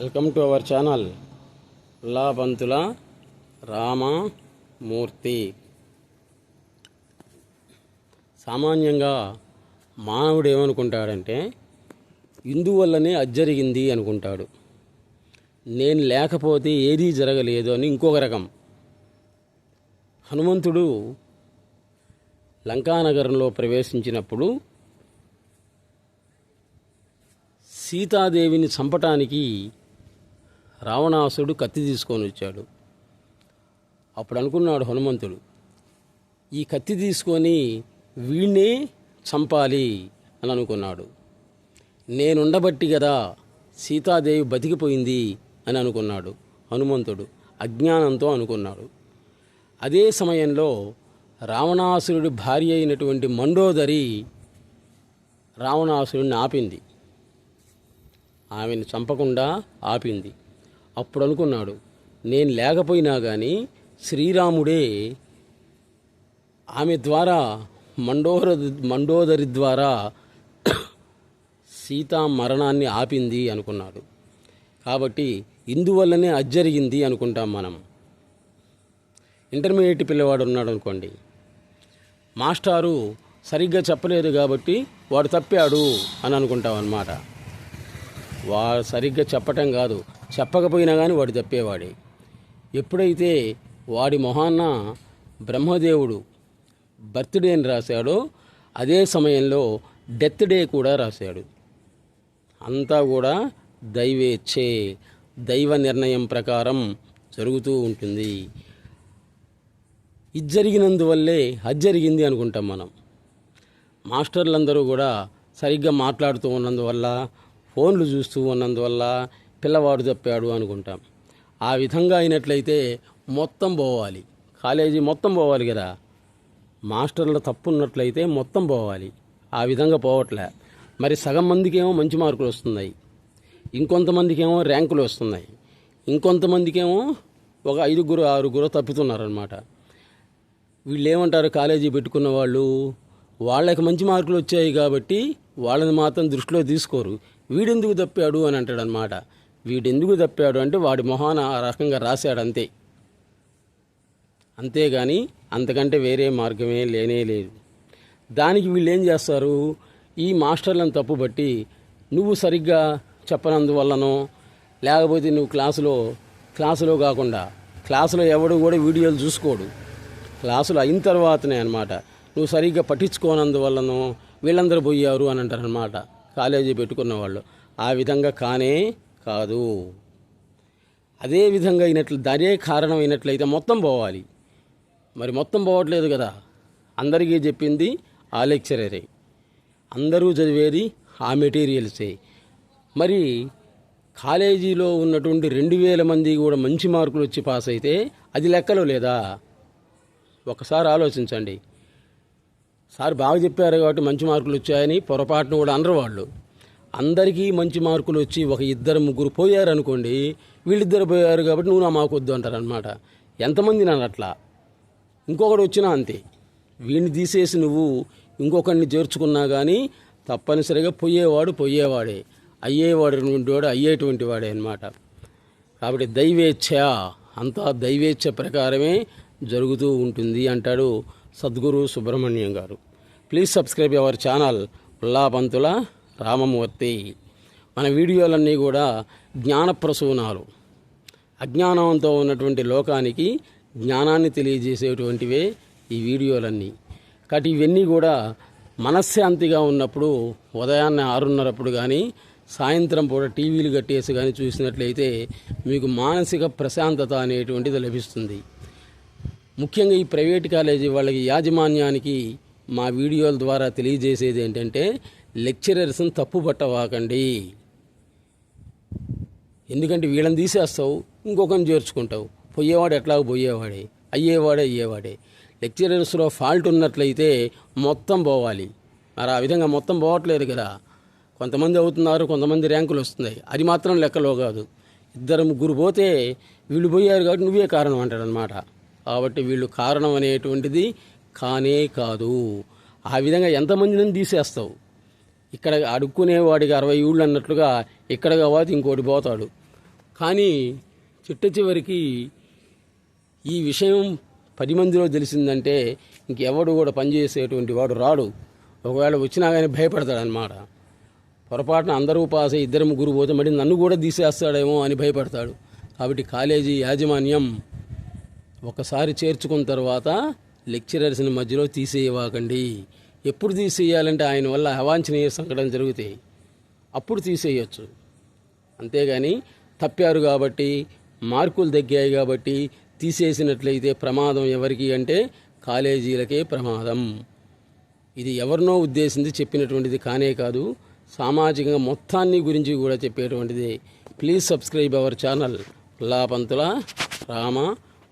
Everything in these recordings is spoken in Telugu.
Welcome to our channel. Ullapantula Ramamurthy. సామాన్యంగా మానవుడు ఏమనుకుంటాడంటే ఇందువల్లనే అది జరిగింది అనుకుంటాడు. నేను లేకపోతే ఏదీ జరగలేదు అని ఇంకొక రకం. హనుమంతుడు లంకానగరంలో ప్రవేశించినప్పుడు సీతాదేవిని చంపటానికి రావణాసుడు కత్తి తీసుకొని వచ్చాడు. అప్పుడు అనుకున్నాడు హనుమంతుడు ఈ కత్తి తీసుకొని వీణ్ణే చంపాలి అని అనుకున్నాడు. నేనుండబట్టి కదా సీతాదేవి బతికిపోయింది అని అనుకున్నాడు హనుమంతుడు అజ్ఞానంతో అనుకున్నాడు. అదే సమయంలో రావణాసురుడి భార్య అయినటువంటి మండోదరి రావణాసురుడిని ఆపింది. ఆమెను చంపకుండా ఆపింది. అప్పుడు అనుకున్నాడు నేను లేకపోయినా కానీ శ్రీరాముడే ఆమె ద్వారా మండోర మండోదరి ద్వారా సీతా మరణాన్ని ఆపింది అనుకున్నాడు. కాబట్టి ఇందువల్లనే అది జరిగింది అనుకుంటాం మనం. ఇంటర్మీడియట్ పిల్లవాడు ఉన్నాడు అనుకోండి మాస్టారు సరిగ్గా చెప్పలేదు కాబట్టి వాడు తప్పాడు అని అనుకుంటాం అన్నమాట వాడు సరిగ్గా చెప్పటం కాదు. చెప్పకపోయినా కానీ వాడు తప్పేవాడే. ఎప్పుడైతే వాడి మొహాన్న బ్రహ్మదేవుడు బర్త్డే అని రాశాడో అదే సమయంలో డెత్ డే కూడా రాశాడు. అంతా కూడా దైవేచ్ఛే దైవ నిర్ణయం ప్రకారం జరుగుతూ ఉంటుంది. ఇది జరిగినందువల్లే అది జరిగింది అనుకుంటాం మనం. మాస్టర్లందరూ కూడా సరిగ్గా మాట్లాడుతూ ఉన్నందువల్ల ఫోన్లు చూస్తూ ఉన్నందువల్ల పిల్లవాడు తప్పాడు అనుకుంటాం. ఆ విధంగా అయినట్లయితే మొత్తం పోవాలి. కాలేజీ మొత్తం పోవాలి కదా. మాస్టర్ల తప్పు ఉన్నట్లయితే మొత్తం పోవాలి. ఆ విధంగా పోవట్లే. మరి సగం మందికేమో మంచి మార్కులు వస్తున్నాయి. ఇంకొంతమందికేమో ర్యాంకులు వస్తున్నాయి. ఇంకొంతమందికేమో ఒక ఐదుగురు ఆరుగురు తప్పుతున్నారనమాట వీళ్ళు ఏమంటారు కాలేజీ పెట్టుకున్న వాళ్ళు వాళ్ళకి మంచి మార్కులు వచ్చాయి కాబట్టి వాళ్ళని మాత్రం దృష్టిలో తీసుకోరు. వీడెందుకు తప్పాడు అని అంటాడనమాట వీడెందుకు తప్పాడు అంటే వాడి మొహాన ఆ రకంగా రాశాడు అంతే అంతేగాని అంతకంటే వేరే మార్గమే లేనే లేదు. దానికి వీళ్ళు ఏం చేస్తారు? ఈ మాస్టర్లను తప్పుబట్టి నువ్వు సరిగ్గా చెప్పనందువల్లనో లేకపోతే నువ్వు క్లాసులో క్లాసులో కాకుండా క్లాసులో ఎవడు కూడా వీడియోలు చూసుకోడు. క్లాసులు అయిన తర్వాతనే అనమాట నువ్వు సరిగ్గా పట్టించుకోనందువల్లనో వీళ్ళందరూ పోయారు అని అంటారనమాట కాలేజీ పెట్టుకున్న వాళ్ళు ఆ విధంగా కానే కాదు. అదే విధంగా అయినట్లు దానే కారణం అయినట్లయితే మొత్తం పోవాలి. మరి మొత్తం పోవట్లేదు కదా. అందరికీ చెప్పింది ఆ లెక్చరరే. అందరూ చదివేది ఆ మెటీరియల్సే. మరి కాలేజీలో ఉన్నటువంటి రెండు వేల మంది కూడా మంచి మార్కులు వచ్చి పాస్ అయితే అది లెక్కలో లేదా? ఒకసారి ఆలోచించండి. సార్ బాగా చెప్పారు కాబట్టి మంచి మార్కులు వచ్చాయని పొరపాటును కూడా అనరు వాళ్ళు. అందరికీ మంచి మార్కులు వచ్చి ఒక ఇద్దరు ముగ్గురు పోయారు అనుకోండి వీళ్ళిద్దరు పోయారు కాబట్టి నువ్వు నా మాకు వద్దు అంటారు అనమాట ఎంతమంది నన్ను అట్లా? ఇంకొకడు వచ్చినా అంతే. వీడిని తీసేసి నువ్వు ఇంకొకరిని చేర్చుకున్నా కానీ తప్పనిసరిగా పోయేవాడు పోయేవాడే. అయ్యేవాడు వాడు అయ్యేటువంటి వాడే అనమాట కాబట్టి దైవేచ్ఛ అంతా దైవేచ్ఛ ప్రకారమే జరుగుతూ ఉంటుంది అంటాడు Sadguru Subrahmanyam garu. Please subscribe our channel Ullapantula Ramamurthy మన వీడియోలన్నీ కూడా జ్ఞానప్రసూనాలు. అజ్ఞానంతో ఉన్నటువంటి లోకానికి జ్ఞానాన్ని తెలియజేసేటువంటివే ఈ వీడియోలన్నీ. కాబట్టి ఇవన్నీ కూడా మనశ్శాంతిగా ఉన్నప్పుడు ఉదయాన్నే ఆరున్నరప్పుడు కానీ సాయంత్రం పూట టీవీలు కట్టేసి కానీ చూసినట్లయితే మీకు మానసిక ప్రశాంతత అనేటువంటిది లభిస్తుంది. ముఖ్యంగా ఈ ప్రైవేట్ కాలేజీ వాళ్ళకి యాజమాన్యానికి మా వీడియోల ద్వారా తెలియజేసేది ఏంటంటే లెక్చరర్స్ని తప్పు పట్టవాకండి. ఎందుకంటే వీళ్ళని తీసేస్తావు ఇంకొకరిని చేర్చుకుంటావు. పోయేవాడు ఎట్లాగో పోయేవాడే అయ్యేవాడే అయ్యేవాడే. లెక్చరర్స్లో ఫాల్ట్ ఉన్నట్లయితే మొత్తం పోవాలి. మరి ఆ విధంగా మొత్తం పోవట్లేదు కదా. కొంతమంది అవుతున్నారు కొంతమంది ర్యాంకులు వస్తున్నాయి. అది మాత్రం లెక్కలో కాదు. ఇద్దరు ముగ్గురు పోతే వీళ్ళు పోయారు కాబట్టి నువ్వే కారణం అంటాడనమాట కాబట్టి వీళ్ళు కారణం అనేటువంటిది కానే కాదు. ఆ విధంగా ఎంతమందిని తీసేస్తావు? ఇక్కడ అడుక్కునేవాడికి అరవై ఊళ్ళు అన్నట్లుగా ఇక్కడ కావాలి ఇంకోటి పోతాడు. కానీ చిట్ట చివరికి ఈ విషయం పది మందిలో తెలిసిందంటే ఇంకెవడు కూడా పనిచేసేటువంటి వాడు రాడు. ఒకవేళ వచ్చినా కానీ భయపడతాడు అనమాట పొరపాటున అందరూ పాస్ ఇద్దరు ముగ్గురు పోతే మరి నన్ను కూడా తీసేస్తాడేమో అని భయపడతాడు. కాబట్టి కాలేజీ యాజమాన్యం ఒకసారి చేర్చుకున్న తర్వాత లెక్చరర్స్ని మధ్యలో తీసేయవాకండి. ఎప్పుడు తీసేయాలంటే ఆయన వల్ల అవాంఛనీయ సంఘటన జరుగుతాయి అప్పుడు తీసేయచ్చు. అంతేగాని తప్పారు కాబట్టి మార్కులు తగ్గాయి కాబట్టి తీసేసినట్లయితే ప్రమాదం ఎవరికి అంటే కాలేజీలకే ప్రమాదం. ఇది ఎవరినో ఉద్దేశించి చెప్పినటువంటిది కానే కాదు సామాజికంగా మొత్తాన్ని గురించి కూడా చెప్పేటువంటిది. Please subscribe our channel. Lapantula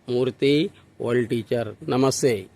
Ramamurthy world teacher. నమస్తే.